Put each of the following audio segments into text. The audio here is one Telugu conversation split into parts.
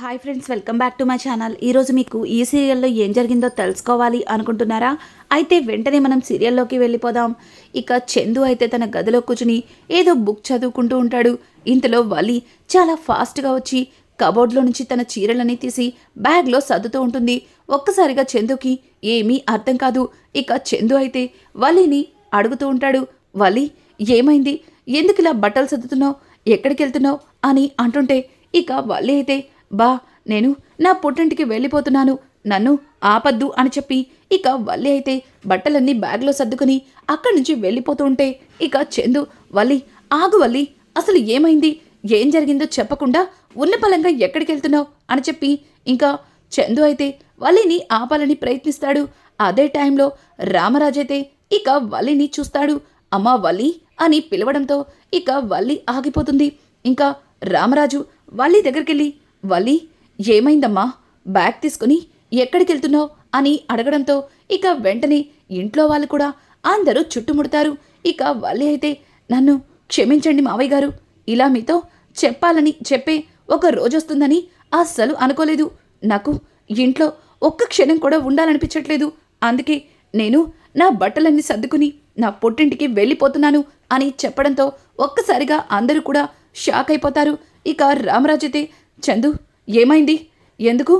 Hi friends welcome back to my channel. ఈరోజు మీకు ఈ సీరియల్లో ఏం జరిగిందో తెలుసుకోవాలి అనుకుంటున్నారా? అయితే వెంటనే మనం సీరియల్లోకి వెళ్ళిపోదాం. ఇక చందు అయితే తన గదిలో కూర్చుని ఏదో బుక్ చదువుకుంటూ ఉంటాడు. ఇంతలో వలి చాలా ఫాస్ట్గా వచ్చి కబోర్డ్లో నుంచి తన చీరలని తీసి బ్యాగ్లో సర్దుతూ ఉంటుంది. ఒక్కసారిగా చందుకి ఏమీ అర్థం కాదు. ఇక చందు అయితే వలిని అడుగుతూ ఉంటాడు వలి ఏమైంది? ఎందుకు ఇలా బట్టలు సర్దుతున్నావు? ఎక్కడికి వెళ్తున్నావు అని అంటుంటే ఇక వలి అయితే బా నేను నా పుట్టింటికి వెళ్ళిపోతున్నాను. నన్ను ఆపద్దు అని చెప్పి ఇక వల్లి అయితే బట్టలన్నీ బ్యాగ్లో సర్దుకుని అక్కడి నుంచి వెళ్ళిపోతూ ఉంటే ఇక చందు వల్లి ఆగు వల్లి అసలు ఏమైంది? ఏం జరిగిందో చెప్పకుండా ఉన్న పలంగా ఎక్కడికి వెళ్తున్నావు? అని చెప్పి ఇంకా చందు అయితే వల్లిని ఆపాలని ప్రయత్నిస్తాడు. అదే టైంలో రామరాజు అయితే ఇక వల్లిని చూస్తాడు. అమ్మా వల్లి అని పిలవడంతో ఇక వల్లి ఆగిపోతుంది. ఇంకా రామరాజు వల్లి దగ్గరికెళ్ళి వల్లి ఏమైందమ్మా? బ్యాగ్ తీసుకుని ఎక్కడికి వెళ్తున్నావు అని అడగడంతో ఇక వెంటనే ఇంట్లో వాళ్ళు కూడా అందరూ చుట్టుముడతారు. ఇక వల్లి అయితే నన్ను క్షమించండి మావయ్య గారు. ఇలా మీతో చెప్పాలని చెప్పే ఒక రోజొస్తుందని అస్సలు అనుకోలేదు. నాకు ఇంట్లో ఒక్క క్షణం కూడా ఉండాలనిపించట్లేదు. అందుకే నేను నా బట్టలన్నీ సర్దుకుని నా పుట్టింటికి వెళ్ళిపోతున్నాను అని చెప్పడంతో ఒక్కసారిగా అందరూ కూడా షాక్ అయిపోతారు. ఇక రామరాజు అయితే చందు ఏమైంది? ఎందుకు?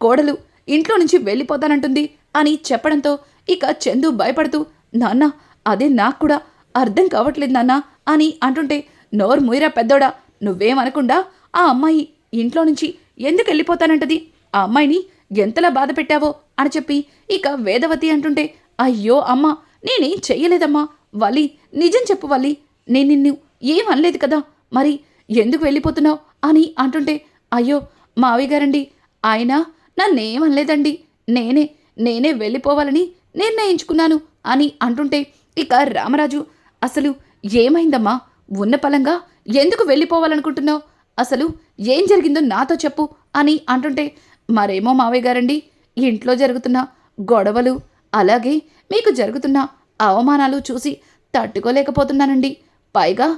కోడలు ఇంట్లో నుంచి వెళ్ళిపోతానంటుంది అని చెప్పడంతో ఇక చందు భయపడుతూ నాన్న అదే నాకు కూడా అర్థం కావట్లేదు నాన్న అని అంటుంటే నోరు ముయిరా పెద్దోడా నువ్వేమనకుండా ఆ అమ్మాయి ఇంట్లో నుంచి ఎందుకు వెళ్ళిపోతానంటది? ఆ అమ్మాయిని ఎంతలా బాధ పెట్టావో అని చెప్పి ఇక వేదవతి అంటుంటే అయ్యో అమ్మ నేనేం చెయ్యలేదమ్మా వలి నిజం చెప్పు వలి నేను నిన్ను ఏం అనలేదు కదా మరి ఎందుకు వెళ్ళిపోతున్నావు? అని అంటుంటే అయ్యో మావి గారండి. ఆయన నన్నేమనలేదండి నేనే నేనే వెళ్ళిపోవాలని నిర్ణయించుకున్నాను అని అంటుంటే ఇక రామరాజు అసలు ఏమైందమ్మా? ఉన్న పలంగా ఎందుకు వెళ్ళిపోవాలనుకుంటున్నావు? అసలు ఏం జరిగిందో నాతో చెప్పు అని అంటుంటే మరేమో మావయ్య గారండి. ఇంట్లో జరుగుతున్న గొడవలు అలాగే మీకు జరుగుతున్న అవమానాలు చూసి తట్టుకోలేకపోతున్నానండి. పైగా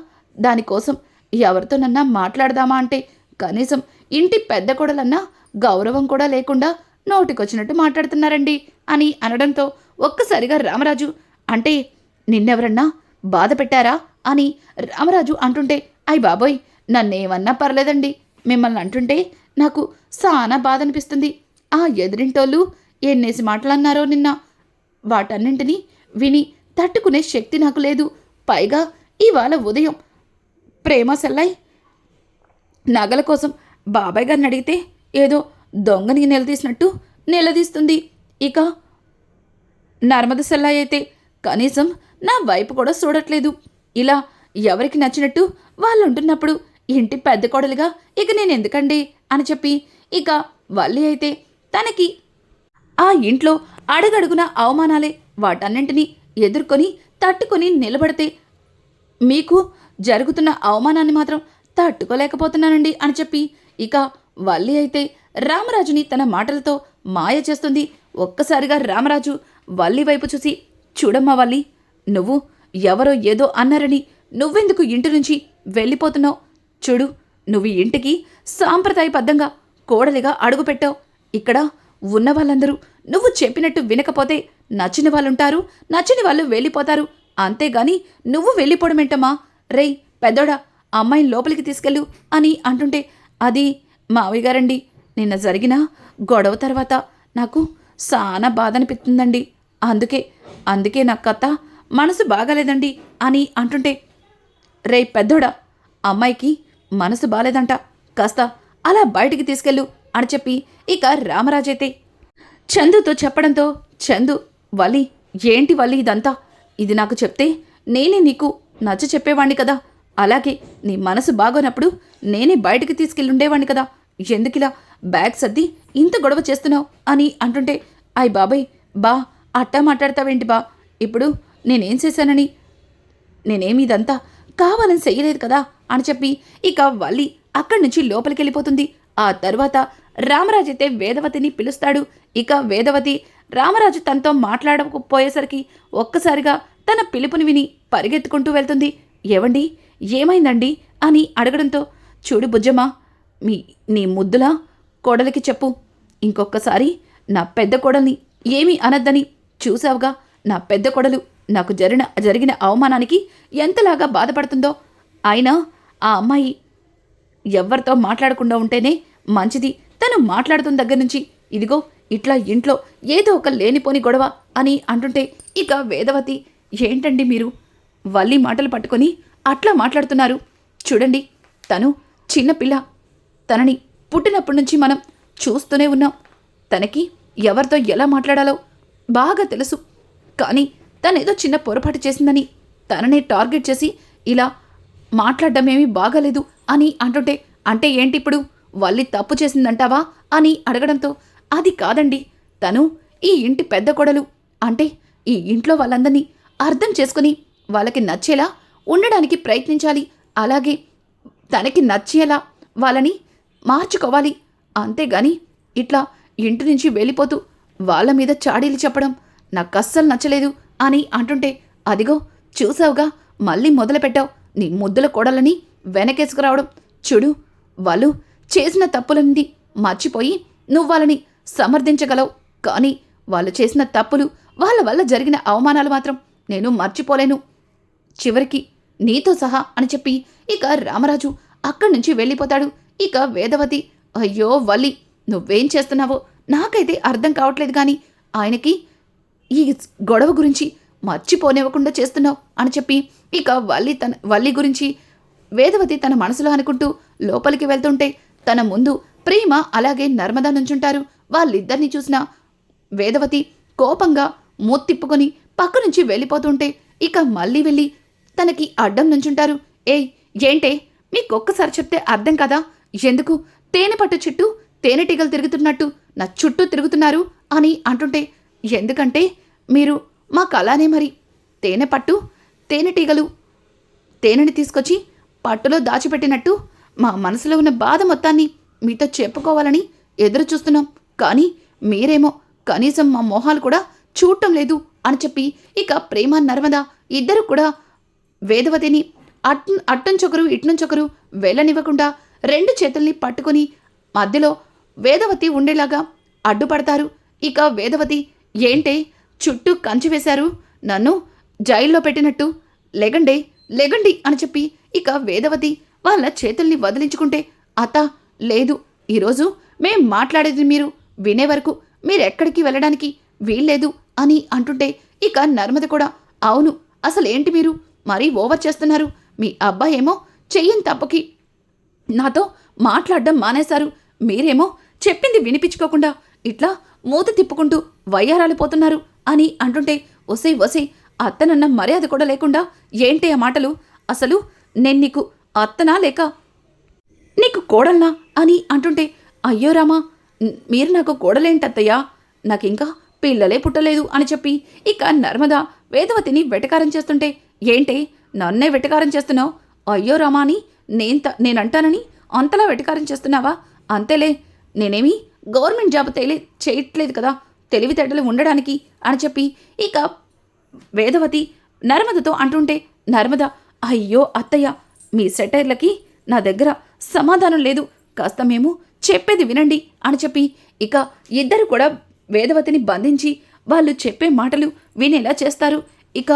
దానికోసం ఎవరితోనన్నా మాట్లాడదామా అంటే కనీసం ఇంటి పెద్ద కొడలన్నా గౌరవం కూడా లేకుండా నోటికొచ్చినట్టు మాట్లాడుతున్నారండి అని అనడంతో ఒక్కసారిగా రామరాజు అంటే నిన్నెవరన్నా బాధ పెట్టారా? అని రామరాజు అంటుంటే అయ్ బాబోయ్ నన్నేమన్నా పర్లేదండి. మిమ్మల్ని అంటుంటే నాకు సానా బాధ అనిపిస్తుంది. ఆ ఎదిరింటోళ్ళు ఎన్నేసి మాటలన్నారో నిన్న. వాటన్నింటినీ విని తట్టుకునే శక్తి నాకు లేదు. పైగా ఇవాళ ఉదయం ప్రేమ సెల్లై నగల కోసం బాబాయ్ గారిని అడిగితే ఏదో దొంగని నిలదీసినట్టు నిలదీస్తుంది. ఇక నర్మద సెల్లాయి అయితే కనీసం నా వైపు కూడా చూడట్లేదు. ఇలా ఎవరికి నచ్చినట్టు వాళ్ళు ఉంటున్నప్పుడు ఇంటి పెద్ద కోడలుగా ఇక నేను ఎందుకండి అని చెప్పి ఇక వల్లి అయితే తనకి ఆ ఇంట్లో అడుగడుగున అవమానాలే వాటన్నింటినీ ఎదుర్కొని తట్టుకొని నిలబడితే మీకు జరుగుతున్న అవమానాన్ని మాత్రం తట్టుకోలేకపోతున్నానండి అని చెప్పి ఇక వల్లి అయితే రామరాజుని తన మాటలతో మాయ చేస్తుంది. ఒక్కసారిగా రామరాజు వల్లి వైపు చూసి చూడమ్మా వల్లి నువ్వు ఎవరో ఏదో అన్నారని నువ్వెందుకు ఇంటి నుంచి వెళ్ళిపోతున్నావు? చూడు నువ్వు ఇంటికి సాంప్రదాయబద్ధంగా కోడలిగా అడుగుపెట్టావు ఇక్కడ ఉన్న వాళ్ళందరూ నువ్వు చెప్పినట్టు వినకపోతే నచ్చిన వాళ్ళుంటారు నచ్చని వాళ్ళు వెళ్ళిపోతారు. అంతేగాని నువ్వు వెళ్ళిపోవడమేంటమ్మా రేయ్ పెద్దోడా అమ్మాయిని లోపలికి తీసుకెళ్ళు అని అంటుంటే అది మావయ్య గారండి. నిన్న జరిగిన గొడవ తర్వాత నాకు చాలా బాధ అనిపిస్తుందండి అందుకే అందుకే నా కథ మనసు బాగాలేదండి అని అంటుంటే రే పెద్దోడా అమ్మాయికి మనసు బాగాలేదంట. కాస్త అలా బయటికి తీసుకెళ్ళు అని చెప్పి ఇక రామరాజైతే చందుతో చెప్పడంతో చందు వలి ఏంటి వలి ఇదంతా? ఇది నాకు చెప్తే నేనే నీకు నచ్చ చెప్పేవాణ్ణి కదా. అలాగే నీ మనసు బాగోనప్పుడు నేనే బయటికి తీసుకెళ్ళుండేవాణ్ణి కదా. ఎందుకిలా? బ్యాగ్ సర్ది ఇంత గొడవ చేస్తున్నావు అని అంటుంటే అయ్ బాబాయ్ బా అట్టా మాట్లాడతావేంటి బా? ఇప్పుడు నేనేం చేశానని? నేనేమి ఇదంతా కావాలని చెయ్యలేదు కదా అని చెప్పి ఇక వల్లి అక్కడి నుంచి లోపలికి వెళ్ళిపోతుంది. ఆ తర్వాత రామరాజు అయితే వేదవతిని పిలుస్తాడు. ఇక వేదవతి రామరాజు తనతో మాట్లాడకపోయేసరికి ఒక్కసారిగా తన పిలుపుని విని పరిగెత్తుకుంటూ వెళ్తుంది. ఏవండి? ఏమైందండి? అని అడగడంతో చూడు బుజ్జమ్మా మీ నీ ముద్దులా కోడలికి చెప్పు. ఇంకొకసారి నా పెద్ద కోడల్ని ఏమీ అనద్దని చూసావుగా నా పెద్ద కొడలు నాకు జరిగిన జరిగిన అవమానానికి ఎంతలాగా బాధపడుతుందో. అయినా ఆ అమ్మాయి ఎవరితో మాట్లాడకుండా ఉంటేనే మంచిది. తను మాట్లాడుతున్న దగ్గర నుంచి ఇదిగో ఇట్లా ఇంట్లో ఏదో ఒక లేనిపోని గొడవ అని అంటుంటే ఇక వేదవతి ఏంటండి మీరు? వల్లి మాటలు పట్టుకొని అట్లా మాట్లాడుతున్నారు. చూడండి తను చిన్నపిల్ల తనని పుట్టినప్పటి నుంచి మనం చూస్తూనే ఉన్నాం. తనకి ఎవరితో ఎలా మాట్లాడాలో బాగా తెలుసు. కానీ తనేదో చిన్న పొరపాటు చేసిందని తననే టార్గెట్ చేసి ఇలా మాట్లాడడం ఏమీ బాగాలేదు అని అంటుంటే అంటే ఏంటి ఇప్పుడు? వాళ్ళి తప్పు చేసిందంటావా అని అడగడంతో అది కాదండి. తను ఈ ఇంటి పెద్ద కొడలు. అంటే ఈ ఇంట్లో వాళ్ళందరినీ అర్థం చేసుకుని వాళ్ళకి నచ్చేలా ఉండడానికి ప్రయత్నించాలి. అలాగే తనకి నచ్చేలా వాళ్ళని మార్చుకోవాలి. అంతేగాని ఇట్లా ఇంటి నుంచి వెళ్ళిపోతూ వాళ్ళ మీద చాడీలు చెప్పడం నాకు అస్సలు నచ్చలేదు అని అంటుంటే అదిగో చూసావుగా మళ్ళీ మొదలుపెట్టావు. నీ ముద్దుల కోడలని వెనకేసుకురావడం చూడు వాళ్ళు చేసిన తప్పులన్నీ మర్చిపోయి నువ్వు వాళ్ళని సమర్థించగలవు. కానీ వాళ్ళు చేసిన తప్పులు వాళ్ళ వల్ల జరిగిన అవమానాలు మాత్రం నేను మర్చిపోలేను. చివరికి నీతో సహా అని చెప్పి ఇక రామరాజు అక్కడి నుంచి వెళ్ళిపోతాడు. ఇక వేదవతి అయ్యో వల్లి నువ్వేం చేస్తున్నావో? నాకైతే అర్థం కావట్లేదు కానీ ఆయనకి ఈ గొడవ గురించి మర్చిపోనివ్వకుండా చేస్తున్నావు అని చెప్పి ఇక వల్లి తన వల్లి గురించి వేదవతి తన మనసులో అనుకుంటూ లోపలికి వెళ్తుంటే తన ముందు ప్రేమ అలాగే నర్మదా నుంచుంటారు. వాళ్ళిద్దరిని చూసిన వేదవతి కోపంగా మూత్తిప్పుకొని పక్క నుంచి వెళ్ళిపోతుంటే ఇక మళ్ళీ వెళ్ళి తనకి అడ్డం నుంచుంటారు. ఏయ్ ఏంటే? మీకొక్కసారి చెప్తే అర్థం కదా? ఎందుకు? తేనె పట్టు చుట్టూ తేనెటీగలు తిరుగుతున్నట్టు నా చుట్టూ తిరుగుతున్నారు అని అంటుంటే ఎందుకంటే మీరు మాకు అలానే మరి తేనె పట్టు తేనెటీగలు తేనెని తీసుకొచ్చి పట్టులో దాచిపెట్టినట్టు మా మనసులో ఉన్న బాధ మొత్తాన్ని మీతో చెప్పుకోవాలని ఎదురు చూస్తున్నాం. కానీ మీరేమో కనీసం మా మొహాలు కూడా చూడటం లేదు అని చెప్పి ఇక ప్రేమ నర్మదా ఇద్దరు కూడా వేదవతిని అట్ అట్టంచొకరు ఇట్నుంచొకరు వెళ్ళనివ్వకుండా రెండు చేతుల్ని పట్టుకుని మధ్యలో వేదవతి ఉండేలాగా అడ్డుపడతారు. ఇక వేదవతి ఏంటే చుట్టూ కంచి వేశారు? నన్ను జైల్లో పెట్టినట్టు? లెగండే లెగండి అని చెప్పి ఇక వేదవతి వాళ్ళ చేతుల్ని వదిలించుకుంటే అత లేదు ఈరోజు మేం మాట్లాడేది మీరు వినే వరకు మీరెక్కడికి వెళ్ళడానికి వీల్లేదు అని అంటుంటే ఇక నర్మద కూడా అవును అసలేంటి మీరు? మరీ ఓవర్ చేస్తున్నారు. మీ అబ్బాయి ఏమో చెయ్యని తప్పకి నాతో మాట్లాడడం మానేశారు. మీరేమో చెప్పింది వినిపించుకోకుండా ఇట్లా మూత తిప్పుకుంటూ వయ్యారాలిపోతున్నారు అని అంటుంటే ఒసై ఒసై అత్తనన్న మర్యాద కూడా లేకుండా ఏంటి ఆ మాటలు? అసలు నేను నీకు అత్తనా లేక నీకు కోడల్నా అని అంటుంటే అయ్యో రామా మీరు నాకు కోడలేంటత్తయ్యా? నాకింకా పిల్లలే పుట్టలేదు అని చెప్పి ఇక నర్మదా వేదవతిని వెటకారం చేస్తుంటే ఏంటి నన్నే వెటకారం చేస్తున్నావు? అయ్యో రామా అని నేను నేనంటానని అంతలా వెటకారం చేస్తున్నావా? అంతేలే నేనేమి గవర్నమెంట్ జాబ్ తెలియ చేయట్లేదు కదా తెలివితేటలు ఉండడానికి అని చెప్పి ఇక వేదవతి నర్మదతో అంటుంటే నర్మద అయ్యో అత్తయ్య మీ సెటైర్లకి నా దగ్గర సమాధానం లేదు కాస్త మేము చెప్పేది వినండి అని చెప్పి ఇక ఇద్దరు కూడా వేదవతిని బంధించి వాళ్ళు చెప్పే మాటలు వినేలా చేస్తారు. ఇక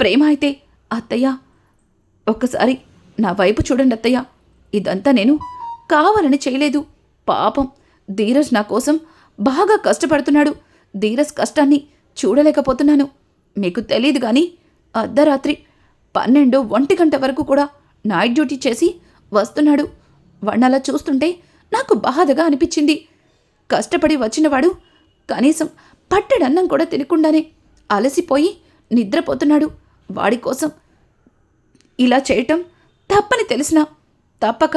ప్రేమ అయితే అత్తయ్య ఒక్కసారి నా వైపు చూడండి అత్తయ్య. ఇదంతా నేను కావాలని చేయలేదు. పాపం ధీరజ్ నా కోసం బాగా కష్టపడుతున్నాడు. ధీరజ్ కష్టాన్ని చూడలేకపోతున్నాను. మీకు తెలియదు కానీ అర్ధరాత్రి పన్నెండు ఒంటి గంట వరకు కూడా నైట్ డ్యూటీ చేసి వస్తున్నాడు. వాణ్ణలా చూస్తుంటే నాకు బాధగా అనిపించింది. కష్టపడి వచ్చినవాడు కనీసం పట్టడన్నం కూడా తినకుండానే అలసిపోయి నిద్రపోతున్నాడు. వాడి కోసం ఇలా చేయటం తప్పని తెలిసిన తప్పక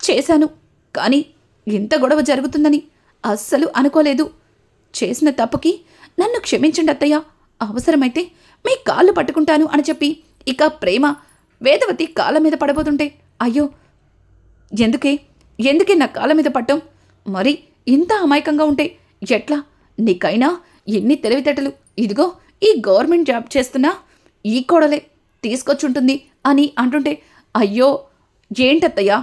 చేశాను. కానీ ఇంత గొడవ జరుగుతుందని అస్సలు అనుకోలేదు. చేసిన తప్పుకి నన్ను క్షమించండి అత్తయ్య. అవసరమైతే మీ కాళ్ళు పట్టుకుంటాను అని చెప్పి ఇక ప్రేమ వేదవతి కాళ్ళ మీద పడబోతుంటే అయ్యో! ఎందుకే? ఎందుకే నా కాళ్ళ మీద పట్టం? మరి ఇంత అమాయకంగా ఉంటే ఎట్లా? నీకైనా ఎన్ని తెలివితేటలు? ఇదిగో ఈ గవర్నమెంట్ జాబ్ చేస్తున్నా ఈ కోడలే తీసుకొచ్చుంటుంది అని అంటుంటే అయ్యో ఏంటత్తయ్యా?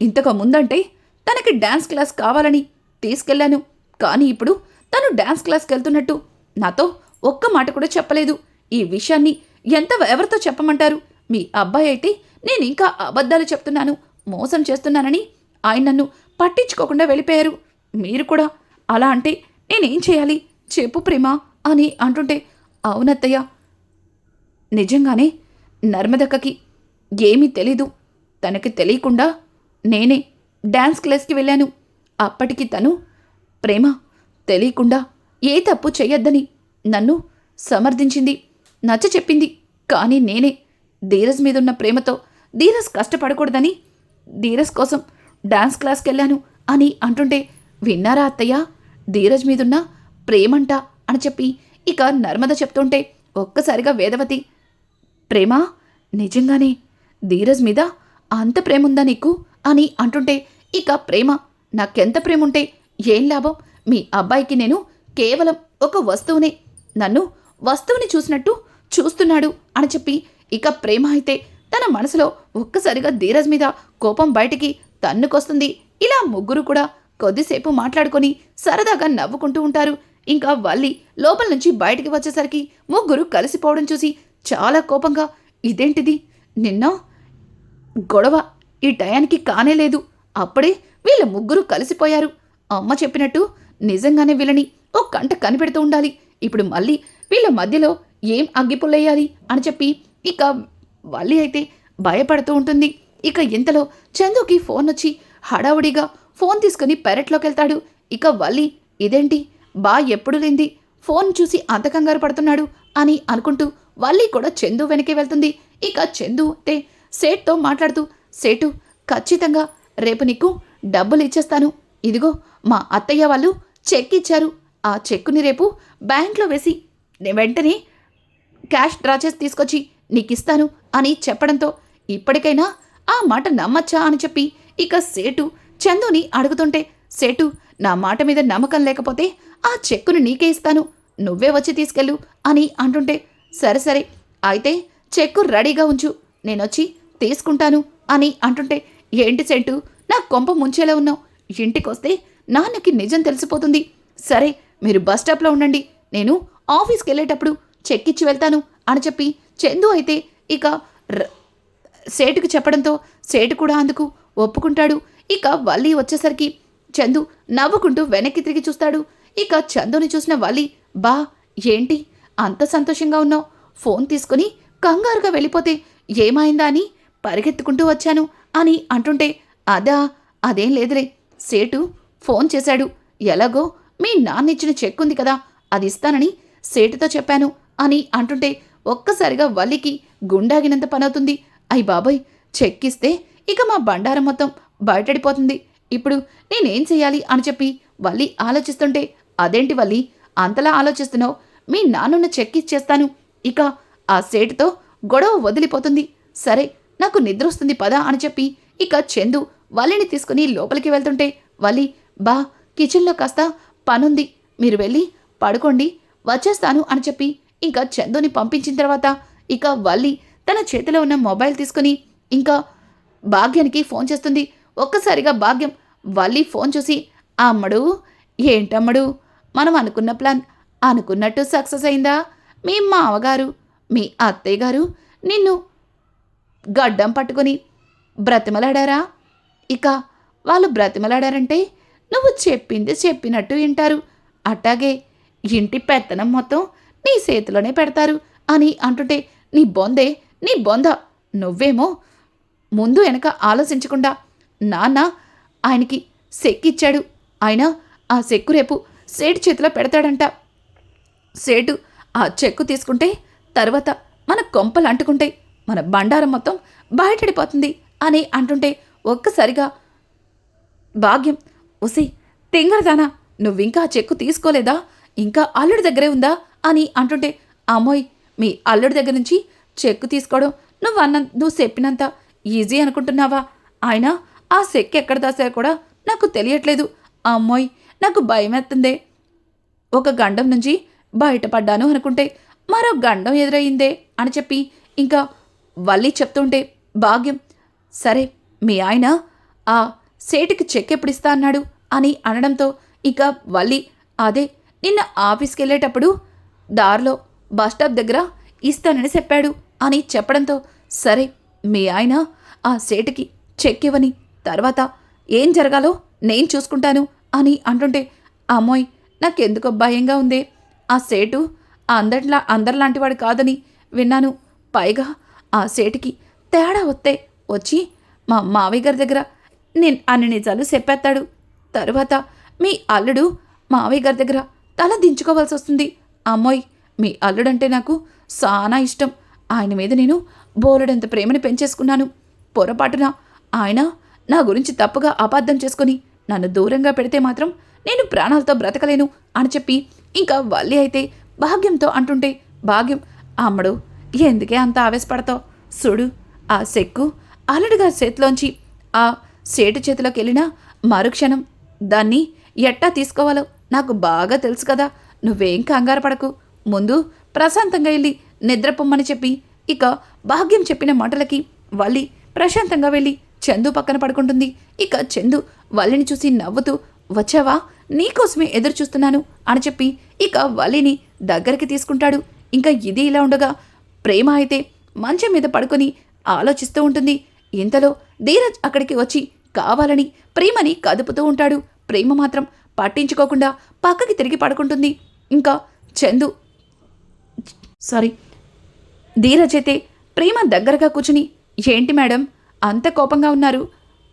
ఇంతకు ముందంటే తనకి డ్యాన్స్ క్లాస్ కావాలని తీసుకెళ్ళాను కానీ ఇప్పుడు తను డ్యాన్స్ క్లాస్కి వెళ్తున్నట్టు. నాతో ఒక్క మాట కూడా చెప్పలేదు. ఈ విషయాన్ని ఎంత ఎవరితో చెప్పమంటారు? మీ అబ్బాయి అయితే నేను ఇంకా అబద్ధాలు చెప్తున్నాను మోసం చేస్తున్నానని ఆయన నన్ను పట్టించుకోకుండా వెళ్ళిపోయారు. మీరు కూడా అలా అంటే నేనేం చేయాలి? చెప్పు ప్రేమ అని అంటుంటే అవునత్తయ్య నిజంగానే నర్మదక్కకి ఏమీ తెలీదు. తనకి తెలియకుండా నేనే డ్యాన్స్ క్లాస్కి వెళ్ళాను. అప్పటికి తను ప్రేమ తెలియకుండా ఏ తప్పు చేయొద్దని నన్ను సమర్థించింది నచ్చ చెప్పింది. కానీ నేనే ధీరజ్ మీదున్న ప్రేమతో ధీరజ్ కష్టపడకూడదని ధీరజ్ కోసం డాన్స్ క్లాస్కి వెళ్ళాను అని అంటుంటే విన్నారా అత్తయ్య? ధీరజ్ మీదున్న ప్రేమంట అని చెప్పి ఇక నర్మద చెప్తుంటే ఒక్కసారిగా వేదవతి ప్రేమ? నిజంగానే? ధీరజ్ మీద అంత ప్రేమ ఉందా నీకు? అని అంటుంటే ఇక ప్రేమ నాకెంత ప్రేమ ఉంటే ఏం లాభం? మీ అబ్బాయికి నేను కేవలం ఒక వస్తువునే నన్ను వస్తువుని చూసినట్టు చూస్తున్నాడు అని చెప్పి ఇక ప్రేమ అయితే తన మనసులో ఒక్కసారిగా ధీరజ్ మీద కోపం బయటికి తన్నుకొస్తుంది. ఇలా ముగ్గురు కూడా కొద్దిసేపు మాట్లాడుకొని సరదాగా నవ్వుకుంటూ ఉంటారు. ఇంకా వల్లి లోపల నుంచి బయటికి వచ్చేసరికి ముగ్గురు కలిసిపోవడం చూసి చాలా కోపంగా ఇదేంటిది? నిన్న గొడవ ఈ టయానికి కానే లేదు. అప్పుడే వీళ్ళ ముగ్గురు కలిసిపోయారు. అమ్మ చెప్పినట్టు నిజంగానే వీళ్ళని ఓ కంట కనిపెడుతూ ఉండాలి. ఇప్పుడు మళ్ళీ వీళ్ళ మధ్యలో ఏం అగ్గిపుల్లయ్యాలి? అని చెప్పి ఇక వల్లి అయితే భయపడుతూ ఉంటుంది. ఇక ఇంతలో చందుకి ఫోన్ వచ్చి హడావుడిగా ఫోన్ తీసుకుని పెరట్లోకి వెళ్తాడు ఇక వల్లి ఇదేంటి? బా ఎప్పుడు లేంది ఫోన్ చూసి అంత కంగారు పడుతున్నాడు అని అనుకుంటూ వల్లి కూడా చందు వెనకే వెళ్తుంది. ఇక చందు అంటే సేట్తో మాట్లాడుతూ సేటు ఖచ్చితంగా రేపు నీకు డబ్బులు ఇచ్చేస్తాను. ఇదిగో మా అత్తయ్య వాళ్ళు చెక్ ఇచ్చారు. ఆ చెక్కుని రేపు బ్యాంక్లో వేసి వెంటనే క్యాష్ డ్రా చేసి తీసుకొచ్చి నీకు ఇస్తాను అని చెప్పడంతో ఇప్పటికైనా ఆ మాట నమ్మచ్చా అని చెప్పి ఇక సేటు చందుని అడుగుతుంటే సేటు నా మాట మీద నమ్మకం లేకపోతే ఆ చెక్కును నీకే ఇస్తాను. నువ్వే వచ్చి తీసుకెళ్ళు అని అంటుంటే సరే సరే. అయితే చెక్కు రెడీగా ఉంచు. నేనొచ్చి తీసుకుంటాను అని అంటుంటే ఏంటి సెంటు? నా కొంప ముంచేలా ఉన్నావు. ఇంటికొస్తే నాన్నకి నిజం తెలిసిపోతుంది. సరే మీరు బస్ స్టాప్లో ఉండండి. నేను ఆఫీస్కి వెళ్ళేటప్పుడు చెక్ ఇచ్చి వెళ్తాను అని చెప్పి చందు అయితే ఇక ర- సేటుకు చెప్పడంతో సేటు కూడా అందుకు ఒప్పుకుంటాడు. ఇక వల్లి వచ్చేసరికి చందు నవ్వుకుంటూ వెనక్కి తిరిగి చూస్తాడు. ఇక చందుని చూసిన వల్లి బా ఏంటి? అంత సంతోషంగా ఉన్నావు. ఫోన్ తీసుకుని కంగారుగా వెళ్ళిపోతే ఏమైందా అని పరిగెత్తుకుంటూ వచ్చాను అని అంటుంటే అదా అదేం లేదులే. సేటు ఫోన్ చేశాడు. ఎలాగో మీ నాన్న ఇచ్చిన చెక్ ఉంది కదా అది ఇస్తానని సేటుతో చెప్పాను అని అంటుంటే ఒక్కసారిగా వల్లికి గుండాగినంత పనవుతుంది. అయి బాబోయ్ చెక్ ఇస్తే ఇక మా బండారం మొత్తం బయటడిపోతుంది ఇప్పుడు నేనేం చెయ్యాలి అని చెప్పి వల్లి ఆలోచిస్తుంటే అదేంటి వల్లి అంతలా ఆలోచిస్తున్నావు? మీ నాన్నున్న చెక్ ఇచ్చేస్తాను. ఇక ఆ సేటుతో గొడవ వదిలిపోతుంది. సరే నాకు నిద్ర వస్తుంది పదా అని చెప్పి ఇక చందు వల్లిని తీసుకుని లోపలికి వెళ్తుంటే వల్లి బా కిచెన్లో కాస్త పనుంది. మీరు వెళ్ళి పడుకోండి వచ్చేస్తాను అని చెప్పి ఇంకా చందుని పంపించిన తర్వాత ఇక వల్లి తన చేతిలో ఉన్న మొబైల్ తీసుకుని ఇంకా భాగ్యానికి ఫోన్ చేస్తుంది. ఒక్కసారిగా భాగ్యం వల్లి ఫోన్ చూసి అమ్మడు ఏంటమ్మడు? మనం అనుకున్న ప్లాన్ అనుకున్నట్టు సక్సెస్ అయిందా? మీ మామగారు మీ అత్తయ్య గారు నిన్ను గడ్డం పట్టుకొని బ్రతిమలాడారా? ఇక వాళ్ళు బ్రతిమలాడారంటే నువ్వు చెప్పింది చెప్పినట్టు వింటారు. అట్టాగే ఇంటి పెత్తనం మొత్తం నీ చేతిలోనే పెడతారు అని అంటుంటే నీ బొందే నీ బొంద నువ్వేమో ముందు వెనక ఆలోచించకుండా నాన్న ఆయనకి సెక్కిచ్చాడు. ఆయన ఆ సెక్కు రేపు సేటు చేతిలో పెడతాడంట. సేటు ఆ చెక్కు తీసుకుంటే తర్వాత మన కొంపలు అంటుకుంటాయి మన బండారం మొత్తం బయటడిపోతుంది అని అంటుంటే ఒక్కసారిగా భాగ్యం ఉసి తింగరదానా నువ్వింకా ఆ చెక్కు తీసుకోలేదా? ఇంకా అల్లుడి దగ్గరే ఉందా? అని అంటుంటే అమ్మోయ్ మీ అల్లుడి దగ్గర నుంచి చెక్కు తీసుకోవడం నువ్వు అన్న నువ్వు చెప్పినంత ఈజీ అనుకుంటున్నావా? ఆయన ఆ చెక్కు ఎక్కడ దాసా కూడా నాకు తెలియట్లేదు. అమ్మోయ్ నాకు భయమేస్తుందే ఒక గండం నుంచి బయటపడ్డాను అనుకుంటే మరో గండం ఎదురయ్యిందే అని చెప్పి ఇంకా వల్లి చెప్తుంటే భాగ్యం సరే మీ ఆయన ఆ సేటుకి చెక్ ఎప్పుడు ఇస్తా అన్నాడు అని అనడంతో ఇక వల్లి అదే నిన్న ఆఫీస్కి వెళ్ళేటప్పుడు దారిలో బస్ స్టాప్ దగ్గర ఇస్తానని చెప్పాడు అని చెప్పడంతో సరే మీ ఆయన ఆ సేటుకి చెక్ ఇవ్వని తర్వాత ఏం జరగాలో నేను చూసుకుంటాను అని అంటుంటే అమ్మోయ్ నాకెందుకో భయంగా ఉందే ఆ సేటు అందరిలా అందరిలాంటివాడు కాదని విన్నాను. పైగా ఆ సేటుకి తేడా వస్తే వచ్చి మా మావయ్య గారి దగ్గర నేను అన్ని నిజాలు చెప్పేస్తాడు. తరువాత మీ అల్లుడు మావయ్య గారి దగ్గర తల దించుకోవాల్సి వస్తుంది. అమ్మోయ్ మీ అల్లుడంటే నాకు చాలా ఇష్టం. ఆయన మీద నేను బోలెడంత ప్రేమని పెంచేసుకున్నాను. పొరపాటున ఆయన నా గురించి తప్పుగా అబద్ధం చేసుకొని నన్ను దూరంగా పెడితే మాత్రం నేను ప్రాణాలతో బ్రతకలేను అని చెప్పి ఇంకా వల్లి అయితే భాగ్యంతో అంటుంటే భాగ్యం అమ్మడు ఎందుకే అంత ఆవేశపడతావు? చూడు ఆ సెక్కు అలడిగా చేతిలోంచి ఆ సేటు చేతిలోకి వెళ్ళిన మరుక్షణం దాన్ని ఎట్టా తీసుకోవాలో నాకు బాగా తెలుసు కదా. నువ్వేం కంగారు పడకు. ముందు ప్రశాంతంగా వెళ్ళి నిద్రపొమ్మని చెప్పి ఇక భాగ్యం చెప్పిన మాటలకి వల్లి ప్రశాంతంగా వెళ్ళి చందు పక్కన పడుకుంటుంది. ఇక చందు వల్లిని చూసి నవ్వుతూ వచ్చావా? నీకోసమే ఎదురు చూస్తున్నాను అని చెప్పి ఇక వలిని దగ్గరికి తీసుకుంటాడు. ఇంకా ఇది ఇలా ఉండగా ప్రేమ అయితే మంచం మీద పడుకొని ఆలోచిస్తూ ఉంటుంది. ఇంతలో ధీరజ్ అక్కడికి వచ్చి కావాలని ప్రేమని కదుపుతూ ఉంటాడు. ప్రేమ మాత్రం పట్టించుకోకుండా పక్కకి తిరిగి పడుకుంటుంది. ఇంకా చందు సారీ ధీరజ్ అయితే ప్రేమ దగ్గరగా కూర్చుని ఏంటి మేడం అంత కోపంగా ఉన్నారు.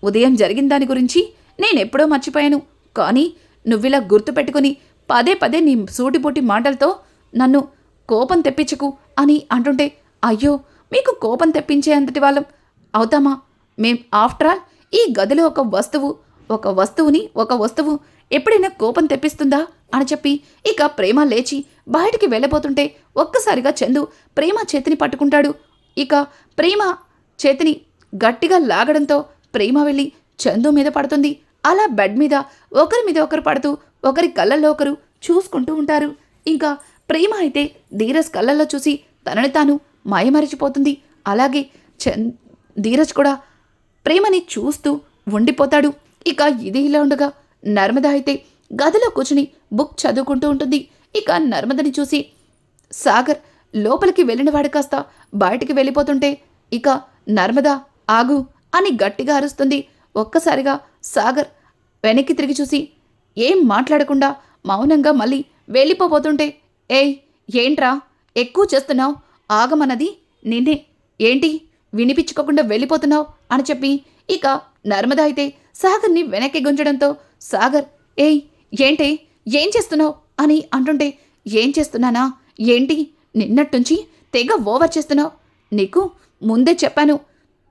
ఉదయం జరిగిన దాని గురించి నేనెప్పుడో మర్చిపోయాను. కానీ నువ్విలా గుర్తుపెట్టుకుని పదే పదే నీ సూటిపోటి మాటలతో నన్ను కోపం తెప్పించకు అని అంటుంటే అయ్యో మీకు కోపం తెప్పించే అంతటి వాళ్ళం అవుతామా? మేం ఆఫ్టర్ ఆల్ ఈ గదిలో ఒక వస్తువు ఒక వస్తువుని ఒక వస్తువు ఎప్పుడైనా కోపం తెప్పిస్తుందా? అని చెప్పి ఇక ప్రేమ లేచి బయటికి వెళ్ళబోతుంటే ఒక్కసారిగా చందు ప్రేమ చేతిని పట్టుకుంటాడు. ఇక ప్రేమ చేతిని గట్టిగా లాగడంతో ప్రేమ వెళ్ళి చందు మీద పడుతుంది. అలా బెడ్ మీద ఒకరి మీద ఒకరు పడుతూ ఒకరి కళ్ళల్లో ఒకరు చూసుకుంటూ ఉంటారు. ఇంకా ప్రేమ అయితే ధీరజ్ కళ్ళల్లో చూసి తనని తాను మాయమరిచిపోతుంది. అలాగే చంద్ ధీరజ్ కూడా ప్రేమని చూస్తూ ఉండిపోతాడు. ఇక ఇది ఇలా ఉండగా నర్మద అయితే గదిలో కూర్చుని బుక్ చదువుకుంటూ ఉంటుంది. ఇక నర్మదని చూసి సాగర్ లోపలికి వెళ్ళినవాడు కాస్త బయటికి వెళ్ళిపోతుంటే ఇక నర్మదా ఆగు అని గట్టిగా అరుస్తుంది. ఒక్కసారిగా సాగర్ వెనక్కి తిరిగి చూసి ఏం మాట్లాడకుండా మౌనంగా మళ్ళీ వెళ్ళిపోబోతుంటే ఏయ్ ఏంట్రా? ఎక్కువ చేస్తున్నావు? ఆగమన్నది నిన్నే. ఏంటి? వినిపించుకోకుండా వెళ్ళిపోతున్నావు? అని చెప్పి ఇక నర్మద అయితే సాగర్ని వెనక్కి గుంజడంతో సాగర్ ఏయ్ ఏంటి? ఏం చేస్తున్నావు? అని అంటుంటే ఏం చేస్తున్నానా? ఏంటి? నిన్నట్టుంచి తెగ ఓవర్ చేస్తున్నావు. నీకు ముందే చెప్పాను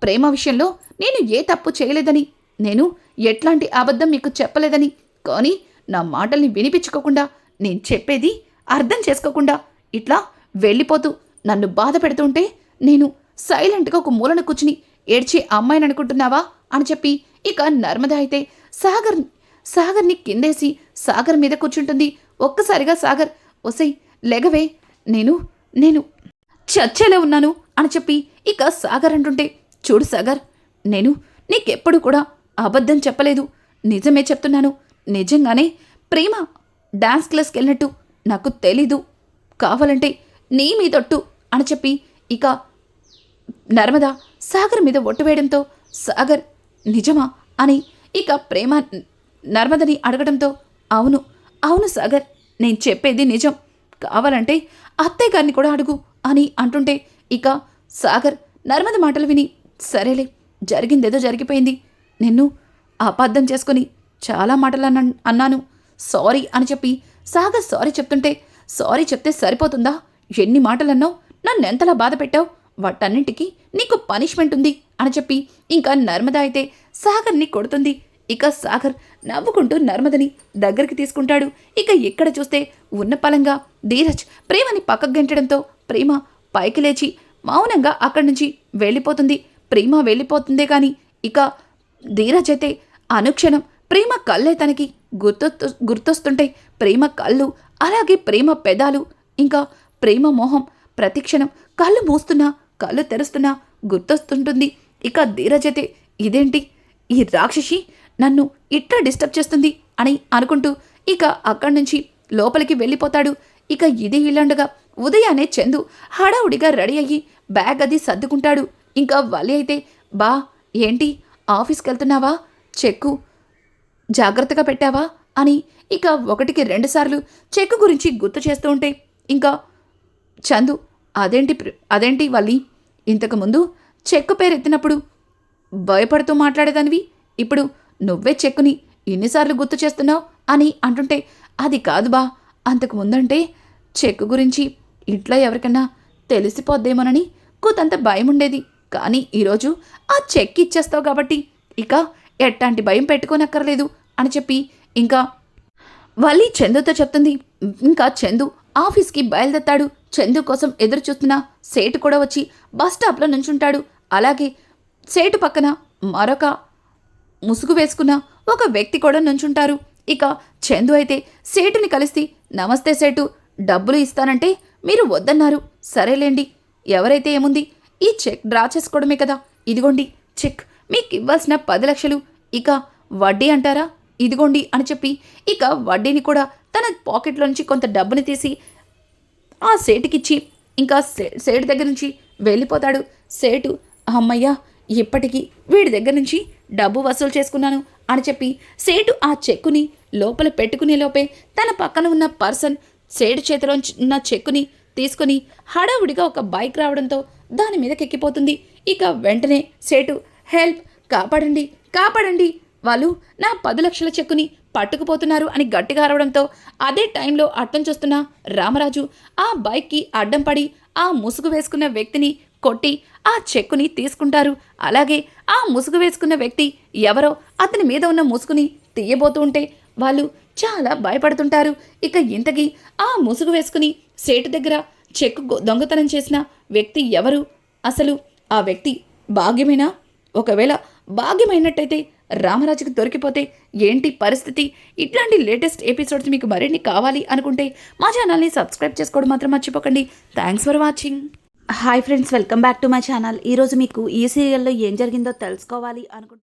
ప్రేమ విషయంలో నేను ఏ తప్పు చేయలేదని. నేను ఎట్లాంటి అబద్ధం మీకు చెప్పలేదని కానీ నా మాటల్ని వినిపించుకోకుండా నేను చెప్పేది అర్థం చేసుకోకుండా ఇట్లా వెళ్ళిపోతూ నన్ను బాధ పెడుతుంటే నేను సైలెంట్గా ఒక మూలన కూర్చుని ఏడ్చే అమ్మాయిని అనుకుంటున్నావా అని చెప్పి ఇక నర్మద అయితే సాగర్ సాగర్ని కిందేసి సాగర్ మీద కూర్చుంటుంది. ఒక్కసారిగా సాగర్ ఒసై లెగవే నేను నేను చచ్చేలా ఉన్నాను అని చెప్పి ఇక సాగర్ అంటుంటే చూడు సాగర్ నేను నీకెప్పుడు కూడా అబద్ధం చెప్పలేదు. నిజమే చెప్తున్నాను. నిజంగానే ప్రేమ డాన్స్ క్లాస్కి వెళ్ళినట్టు నాకు తెలీదు. కావాలంటే నీ మీదొట్టు అని చెప్పి ఇక నర్మద సాగర్ మీద ఒట్టు వేయడంతో సాగర్ నిజమా అని ఇక ప్రేమ నర్మదని అడగడంతో అవును అవును సాగర్ నేను చెప్పేది నిజం. కావాలంటే అత్తయ్య గారిని కూడా అడుగు అని అంటుంటే ఇక సాగర్ నర్మద మాటలు విని సరేలే జరిగిందేదో జరిగిపోయింది. నిన్ను అపార్థం చేసుకొని చాలా మాటలు అన్న అన్నాను. సారీ అని చెప్పి సాగర్ సారీ చెప్తుంటే సారీ చెప్తే సరిపోతుందా? ఎన్ని మాటలన్నావు నన్ను ఎంతలా బాధ పెట్టావు? వాటన్నింటికి నీకు పనిష్మెంట్ ఉంది అని చెప్పి ఇంకా నర్మద అయితే సాగర్ని కొడుతుంది. ఇక సాగర్ నవ్వుకుంటూ నర్మదని దగ్గరికి తీసుకుంటాడు. ఇక ఇక్కడ చూస్తే ఉన్న పలంగా ధీరజ్ ప్రేమని పక్కకు గెంటడంతో ప్రేమ పైకి లేచి మౌనంగా అక్కడి నుంచి వెళ్ళిపోతుంది. ప్రేమ వెళ్ళిపోతుందే కానీ ఇక ధీరజ్ అయితే అనుక్షణం ప్రేమ కళ్ళే తనకి గుర్తు గుర్తొస్తుంటే ప్రేమ కళ్ళు అలాగే ప్రేమ పెదాలు ఇంకా ప్రేమ మోహం ప్రతిక్షణం కళ్ళు మూస్తున్నా కళ్ళు తెరుస్తున్నా గుర్తొస్తుంటుంది. ఇక ధీరజ్ అయితే ఇదేంటి? ఈ రాక్షసి నన్ను ఇట్లా డిస్టర్బ్ చేస్తుంది అని అనుకుంటూ ఇక అక్కడి నుంచి లోపలికి వెళ్ళిపోతాడు. ఇక ఇది ఇలాండగా ఉదయాన్నే చందు హడావుడిగా రెడీ అయ్యి బ్యాగ్ అది సర్దుకుంటాడు. ఇంకా వలి అయితే బా ఏంటి? ఆఫీస్కి వెళ్తున్నావా చెక్కు. జాగ్రత్తగా పెట్టావా? అని ఇక ఒకటికి రెండుసార్లు చెక్కు గురించి గుర్తు చేస్తూ ఉంటే ఇంకా చందు అదేంటి ప్ర- అదేంటి వల్లి? ఇంతకుముందు చెక్కు పేరు ఎత్తినప్పుడు భయపడుతూ మాట్లాడేదానివి. ఇప్పుడు నువ్వే చెక్కుని ఎన్నిసార్లు గుర్తు చేస్తున్నావు అని అంటుంటే అది కాదు బా. అంతకు ముందంటే చెక్కు గురించి ఇంట్లో ఎవరికన్నా తెలిసిపోద్దేమోనని కూతంత భయం ఉండేది కానీ ఈరోజు ఆ చెక్ ఇచ్చేస్తావు కాబట్టి ఇక ఎట్లాంటి భయం పెట్టుకోనక్కర్లేదు అని చెప్పి ఇంకా వల్లి చందుతో చెప్తుంది. ఇంకా చందు ఆఫీస్కి బయలుదేరతాడు. చందు కోసం ఎదురు చూస్తున్న సేటు కూడా వచ్చి బస్ స్టాప్లో నుంచుంటాడు. అలాగే సేటు పక్కన మరొక ముసుగు వేసుకున్న ఒక వ్యక్తి కూడా నుంచుంటారు. ఇక చందు అయితే సేటుని కలిసి నమస్తే సేటు డబ్బులు ఇస్తానంటే మీరు వద్దన్నారు. సరేలేండి. ఎవరైతే ఏముంది ఈ చెక్ డ్రా చేసుకోవడమే కదా. ఇదిగోండి చెక్. మీకు ఇవ్వాల్సిన పది లక్షలు. ఇక వడ్డీ అంటారా? ఇదిగోండి అని చెప్పి ఇక వడ్డీని కూడా తన పాకెట్లో నుంచి కొంత డబ్బుని తీసి ఆ సేటుకిచ్చి ఇంకా సే సేటు దగ్గర నుంచి వెళ్ళిపోతాడు. సేటు అమ్మయ్య ఇప్పటికీ వీడి దగ్గర నుంచి డబ్బు వసూలు చేసుకున్నాను అని చెప్పి సేటు ఆ చెక్కుని లోపల పెట్టుకునే లోపే తన పక్కన ఉన్న పర్సన్ సేటు చేతిలో ఉన్న చెక్కుని తీసుకుని హడావుడిగా ఒక బైక్ రావడంతో దాని మీదకి ఎక్కిపోతుంది ఇక వెంటనే సేటు హెల్ప్ కాపాడండి కాపాడండి. వాళ్ళు నా పది లక్షల చెక్కుని పట్టుకుపోతున్నారు అని గట్టిగా అరవడంతో అదే టైంలో అర్థం చూస్తున్న రామరాజు ఆ బైక్కి అడ్డం పడి ఆ ముసుగు వేసుకున్న వ్యక్తిని కొట్టి ఆ చెక్కుని తీసుకుంటారు. అలాగే ఆ ముసుగు వేసుకున్న వ్యక్తి ఎవరో అతని మీద ఉన్న ముసుగుని తీయబోతూ ఉంటే వాళ్ళు చాలా భయపడుతుంటారు. ఇక ఇంతకీ ఆ ముసుగు వేసుకుని సేటు దగ్గర చెక్కు దొంగతనం చేసిన వ్యక్తి ఎవరు? అసలు ఆ వ్యక్తి భాగ్యమేనా? ఒకవేళ భాగ్యమైనట్టయితే రామరాజుకి దొరికిపోతే ఏంటి పరిస్థితి? ఇట్లాంటి లేటెస్ట్ ఎపిసోడ్స్ మీకు మరిన్ని కావాలి అనుకుంటే మా ఛానల్ని సబ్స్క్రైబ్ చేసుకోవడం మాత్రం మర్చిపోకండి. Thanks for watching hi friends welcome back to my channel ఈరోజు మీకు ఈ సీరియల్లో ఏం జరిగిందో తెలుసుకోవాలి అనుకుంటే